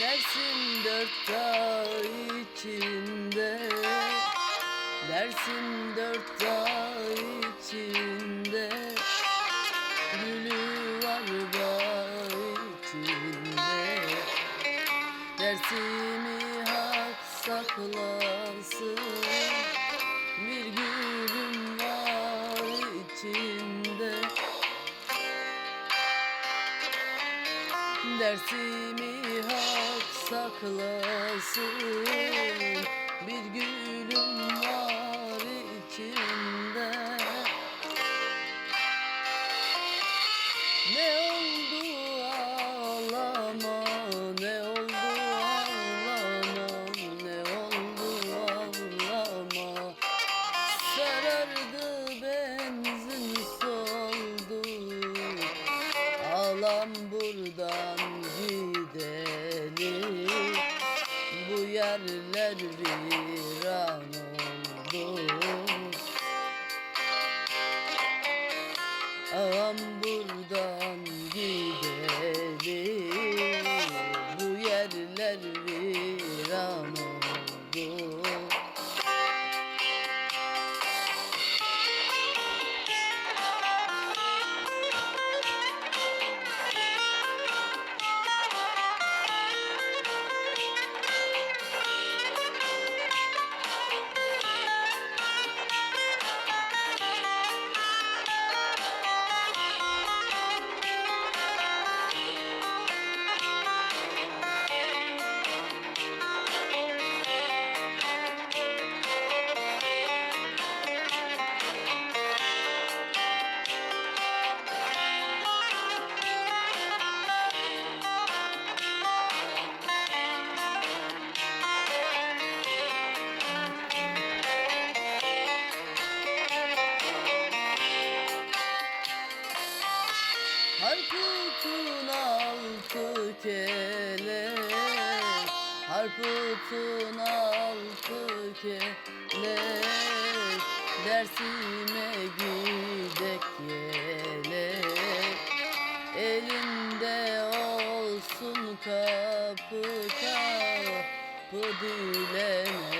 Dersin dört ay içinde. Dersin dört ay içinde. Gülü var bağ içinde. Dersimi hak saklasın. Bir gülüm var içinde. Dersimi saklasın buradan gidelim Bu yerler viran oldu. Ağam buradan Harputun altı kelek Harputun altı kelek Dersime gidek yelek Elinde olsun kapı kapı dileme